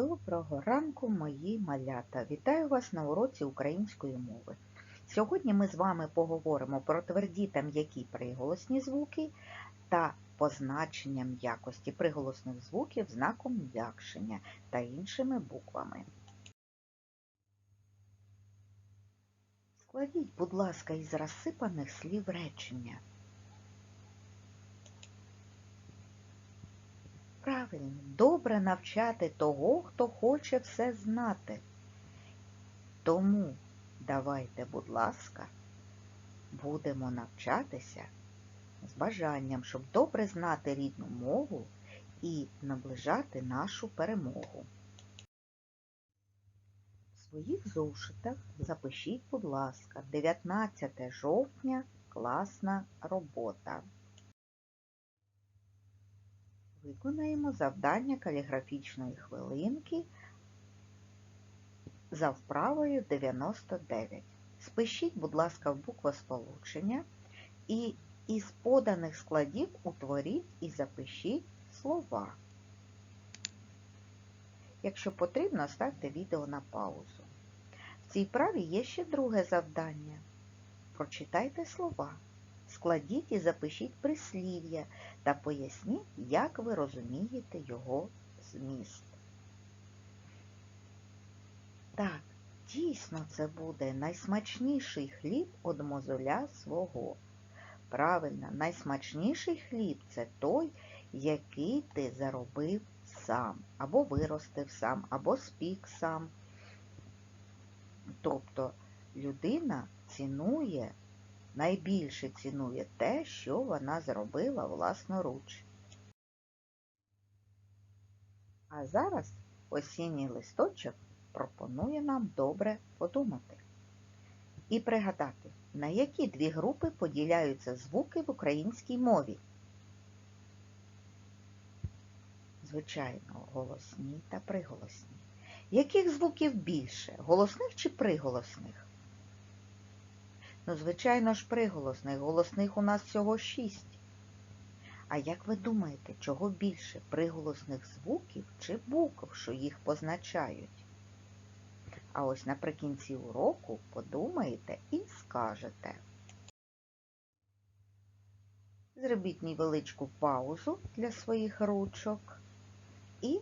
Доброго ранку, мої малята! Вітаю вас на уроці української мови. Сьогодні ми з вами поговоримо про тверді та м'які приголосні звуки та позначення м'якості приголосних звуків знаком м'якшення та іншими буквами. Складіть, будь ласка, із розсипаних слів речення. Правильно, добре навчати того, хто хоче все знати. Тому давайте, будь ласка, будемо навчатися з бажанням, щоб добре знати рідну мову і наближати нашу перемогу. В своїх зошитах запишіть, будь ласка, 19 жовтня класна робота. Виконаємо завдання каліграфічної хвилинки за вправою 99. Спишіть, будь ласка, в буквосполучення і із поданих складів утворіть і запишіть слова. Якщо потрібно, ставте відео на паузу. В цій праві є ще друге завдання. Прочитайте слова. Складіть і запишіть прислів'я та поясніть, як ви розумієте його зміст. Так, дійсно це буде найсмачніший хліб од мозоля свого. Правильно, найсмачніший хліб це той, який ти заробив сам, або виростив сам, або спік сам. Тобто людина цінує найбільше цінує те, що вона зробила власноруч. А зараз осінній листочок пропонує нам добре подумати і пригадати, на які дві групи поділяються звуки в українській мові. Звичайно, голосні та приголосні. Яких звуків більше голосних чи приголосних? Ну, звичайно ж, приголосних. Голосних у нас всього шість. А як ви думаєте, чого більше приголосних звуків чи букв, що їх позначають? А ось наприкінці уроку подумаєте і скажете. Зробіть невеличку паузу для своїх ручок і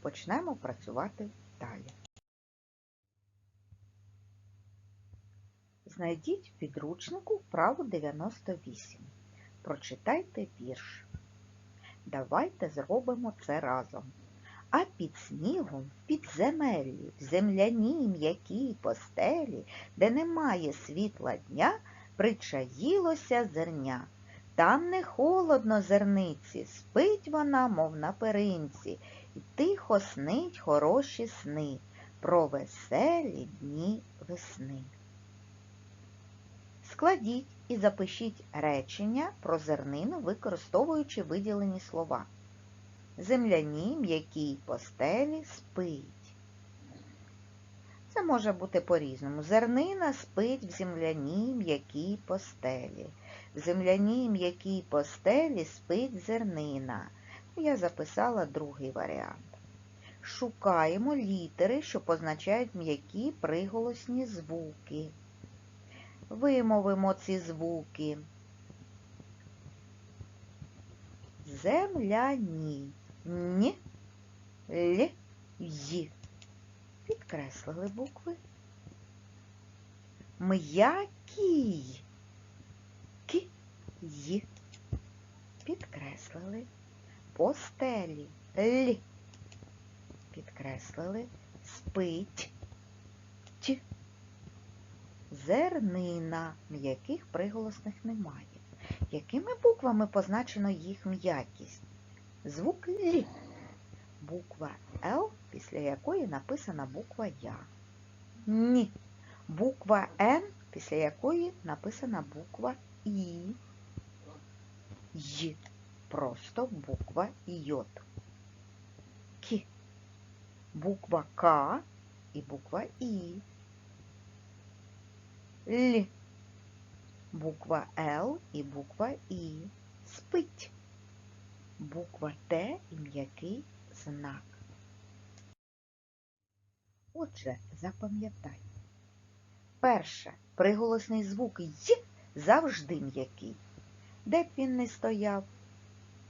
почнемо працювати далі. Знайдіть в підручнику вправу 98. Прочитайте вірш. Давайте зробимо це разом. А під снігом, в підземеллі, в земляній м'якій постелі, де немає світла дня, причаїлося зерня. Там не холодно зерниці, спить вона, мов на перинці, і тихо снить хороші сни про веселі дні весни. Складіть і запишіть речення про зернину, використовуючи виділені слова. Земляні м'якій постелі спить. Це може бути по-різному. Зернина спить в земляній м'якій постелі. В земляній м'якій постелі спить зернина. Я записала другий варіант. Шукаємо літери, що позначають м'які приголосні звуки. Вимовимо ці звуки. Земляні. Н, Л, Й. Підкреслили букви. М'який. К, Й. Підкреслили. Постелі. Л. Підкреслили. Спить. Т. Зернина, м'яких приголосних немає. Якими буквами позначено їх м'якість? Звук Л. Буква Л, після якої написана буква Я. Н. Буква Н, після якої написана буква І. Й. Просто буква Йод. К. Буква К і буква І. Л. Буква Л і буква І. Спить. Буква Т і м'який знак. Отже, запам'ятай. Перше, приголосний звук «й» завжди м'який. Де б він не стояв,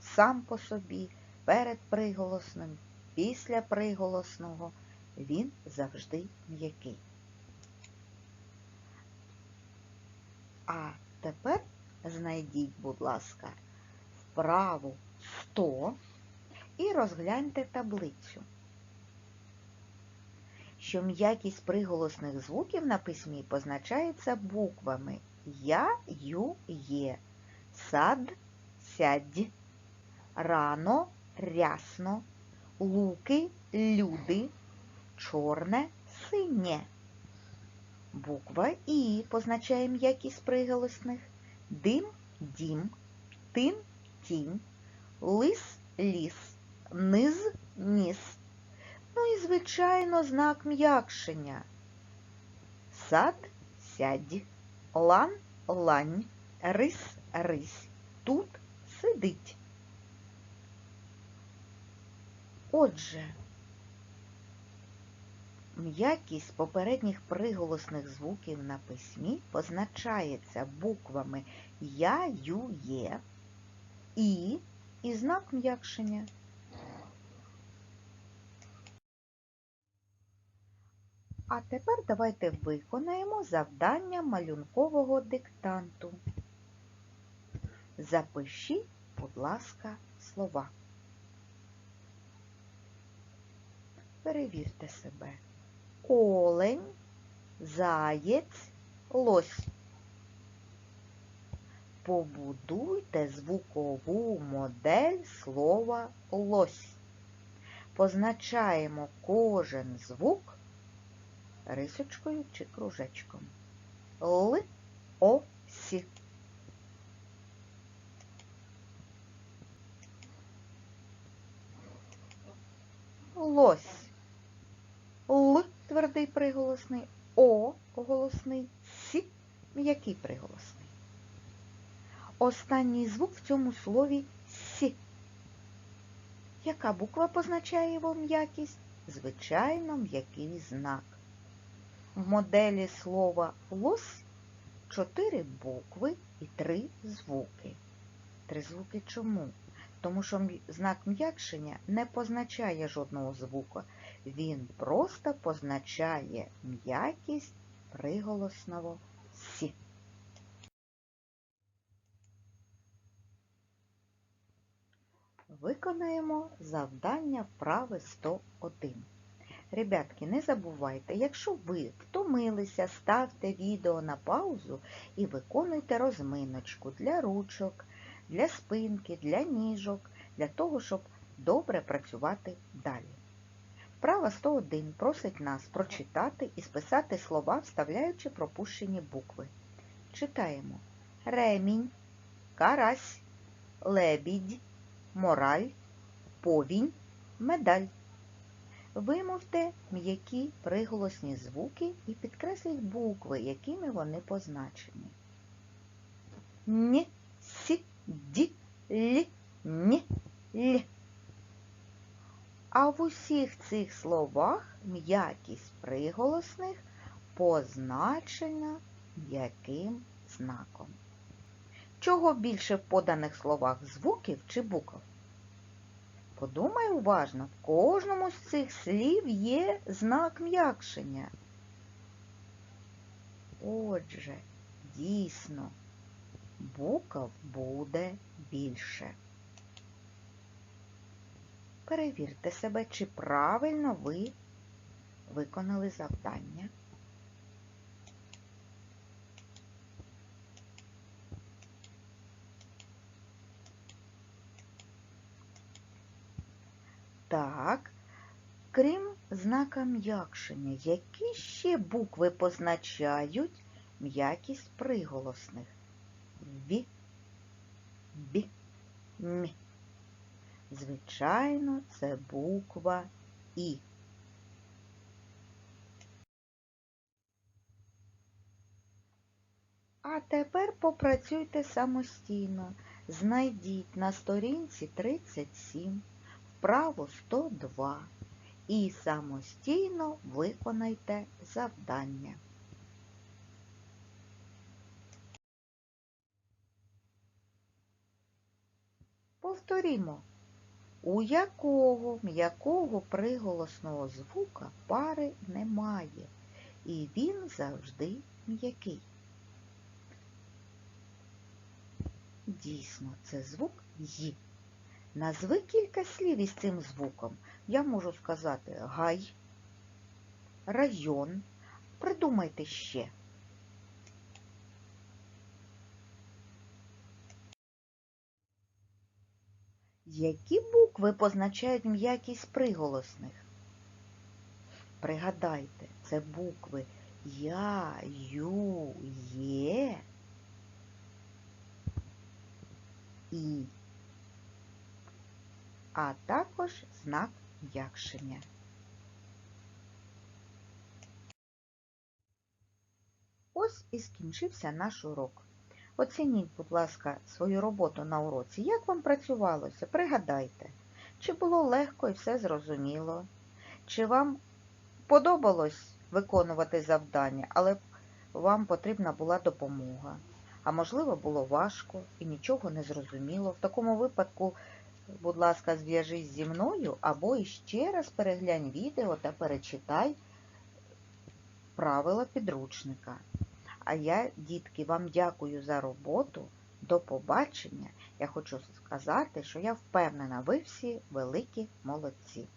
сам по собі, перед приголосним, після приголосного, він завжди м'який. А тепер знайдіть, будь ласка, вправу 100 і розгляньте таблицю. Що м'якість приголосних звуків на письмі позначається буквами Я, Ю, Є, сад, сядь, рано, рясно, луки, люди, чорне, синє. Буква І позначає м'якість приголосних, дим, дім, тин, тінь, лис, ліс, низ, ніс. Ну і, звичайно, знак м'якшення. Сад, сядь, лан, лань, рис, рись, тут сидить. Отже, м'якість попередніх приголосних звуків на письмі позначається буквами Я, Ю, Є, І і знак м'якшення. А тепер давайте виконаємо завдання малюнкового диктанту. Запишіть, будь ласка, слова. Перевірте себе. Олень, заєць, лось. Побудуйте звукову модель слова лось. Позначаємо кожен звук рисочкою чи кружечком. Л, О, Сі. Лось. Л твердий приголосний, О голосний, Сі м'який приголосний. Останній звук в цьому слові Сі. Яка буква позначає його м'якість? Звичайно, м'який знак. В моделі слова лось чотири букви і три звуки. Три звуки чому? Тому що знак м'якшення не позначає жодного звука. Він просто позначає м'якість приголосного сі. Виконаємо завдання вправи 101. Ребятки, не забувайте, якщо ви втомилися, ставте відео на паузу і виконуйте розминочку для ручок, для спинки, для ніжок, для того, щоб добре працювати далі. Вправа 101 просить нас прочитати і списати слова, вставляючи пропущені букви. Читаємо ремінь, карась, лебідь, мораль, повінь, медаль. Вимовте м'які приголосні звуки і підкресліть букви, якими вони позначені. Н, Д, Л, Н, Л. А в усіх цих словах м'якість приголосних позначена м'яким знаком. Чого більше в поданих словах звуків чи букв? Подумай уважно, в кожному з цих слів є знак м'якшення. Отже, дійсно, букв буде більше. Перевірте себе, чи правильно ви виконали завдання. Так, крім знака м'якшення, які ще букви позначають м'якість приголосних? Ві, бі, мі. Звичайно, це буква І. А тепер попрацюйте самостійно. Знайдіть на сторінці 37 вправо 102 і самостійно виконайте завдання. Повторімо, у якого м'якого приголосного звука пари немає, і він завжди м'який. Дійсно, це звук «й». Назви кілька слів із цим звуком. Я можу сказати гай, район. Придумайте ще. Які букви позначають м'якість приголосних? Пригадайте, це букви Я, Ю, Є, І, а також знак м'якшення. Ось і скінчився наш урок. Оцініть, будь ласка, свою роботу на уроці. Як вам працювалося? Пригадайте, чи було легко і все зрозуміло, чи вам подобалось виконувати завдання, але вам потрібна була допомога. А можливо, було важко і нічого не зрозуміло. В такому випадку, будь ласка, зв'яжись зі мною або іще раз переглянь відео та перечитай правила підручника. А я, дітки, вам дякую за роботу. До побачення. Я хочу сказати, що я впевнена, ви всі великі молодці.